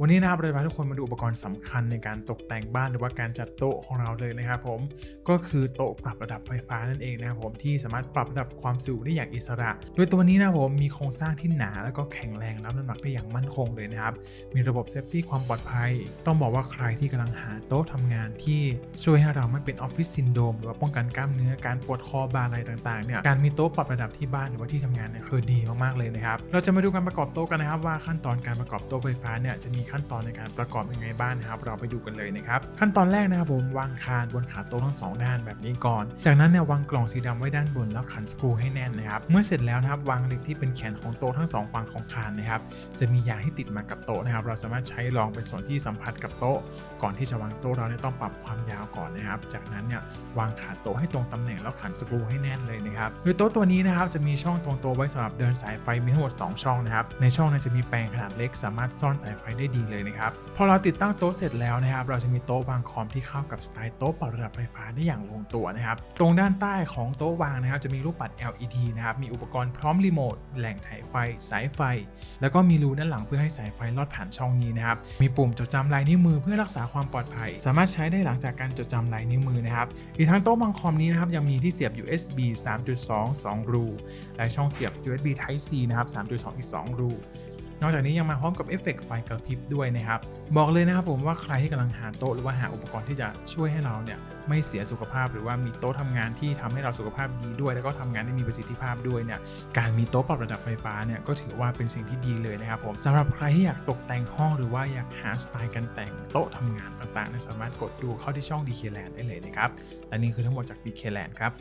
วันนี้นะครับเราจะพาทุกคนมาดูอุปกรณ์สำคัญในการตกแต่งบ้านหรือว่าการจัดโต๊ะของเราเลยนะครับผมก็คือโต๊ะปรับระดับไฟฟ้านั่นเองนะครับผมที่สามารถปรับระดับความสูงได้อย่างอิสระ โดยตัวนี้นะผมมีโครงสร้างที่หนาแล้วก็แข็งแรงรับน้ำหนักได้อย่างมั่นคงเลยนะครับมีระบบเซฟตี้ความปลอดภัย ต้องบอกว่าใครที่กำลังหาโต๊ะทำงานที่ช่วยให้เราไม่เป็นออฟฟิศซินโดมหรือว่าป้องกันกล้ามเนื้อการปวดคอบาอะไรต่างๆเนี่ยการมีโต๊ะปรับระดับที่บ้านหรือว่าที่ทำงานเนี่ยคือดีมากๆเลยนะครับเราจะมาดูการประกอบโต๊ะกันนะครับว่าขั้นตอนการประกอบโต๊ะไฟฟ้าเนี่ยจะมีขั้นตอนในการประกอบยังไงบ้างนะครับ เราไปดูกันเลยนะครับ ขั้นตอนแรกนะครับผมวางคานบนขาโต๊ะทั้งสองด้านแบบนี้ก่อน จากนั้นเนี่ยวางกล่องสีดำไว้ด้านบนแล้วขันสกรูให้แน่นนะครับ เมื่อเสร็จแล้วนะครับวางเหล็กที่เป็นแขนของโต๊ะทั้งสองฝั่งของคานนะครับ จะมียางที่ติดมากับโต๊ะนะครับ เราสามารถใช้รองเป็นส่วนที่สัมผัสกับโต๊ะ ก่อนที่จะวางโต๊ะเราเนี่ยต้องปรับความยาวก่อนนะครับ จากนั้นเนี่ยวางขาโต๊ะให้ตรงตำแหน่งแล้วขันสกรูให้แน่นเลยนะครับ โดยโต๊ะตัวนี้นะครับจะมีช่องตรงตัวไว้สำหรับเดินสายไฟมีทั้งหมด2ช่องนะครับ ในช่องนี้จะมีแปลงขนาดเล็กสามารถซ่อนสายไฟได้ีเลยนะครับ พอเราติดตั้งโต๊ะเสร็จแล้วนะครับ เราจะมีโต๊ะวางคอมที่เข้ากับสไตล์โต๊ะปรับระดับไฟฟ้าได้อย่างลงตัวนะครับ ตรงด้านใต้ของโต๊ะวางนะครับ จะมีรูปปัด LED นะครับ มีอุปกรณ์พร้อมรีโมท แหล่งถ่ายไฟ สายไฟ แล้วก็มีรูด้านหลังเพื่อให้สายไฟลอดผ่านช่องนี้นะครับ มีปุ่มจดจำลายนิ้วมือเพื่อรักษาความปลอดภัย สามารถใช้ได้หลังจากการจดจำลายนิ้วมือนะครับ อีกทั้งโต๊ะบางคอมนี้นะครับ ยังมีที่เสียบ USB 3.2 2รู และช่องเสียบ USB Type C นะครับ 3.2 อีก 2 รู นอกจากนี้ยังมาพร้อมกับเอฟเฟกต์ไฟกระพริบด้วยนะครับ บอกเลยนะครับผมว่าใครที่กำลังหาโต๊ะหรือว่าหาอุปกรณ์ที่จะช่วยให้เราเนี่ยไม่เสียสุขภาพหรือว่ามีโต๊ะทำงานที่ทำให้เราสุขภาพดีด้วย แล้วก็ทำงานได้มีประสิทธิภาพด้วยเนี่ยการมีโต๊ะปรับระดับไฟฟ้าเนี่ยก็ถือว่าเป็นสิ่งที่ดีเลยนะครับผมสำหรับใครที่อยากตกแต่งห้องหรือว่าอยากหาสไตล์การแต่งโต๊ะทำงานต่างๆสามารถกดดูเข้าที่ช่อง DK Land ได้เลยนะครับและนี่คือทั้งหมดจาก DK Land ครับ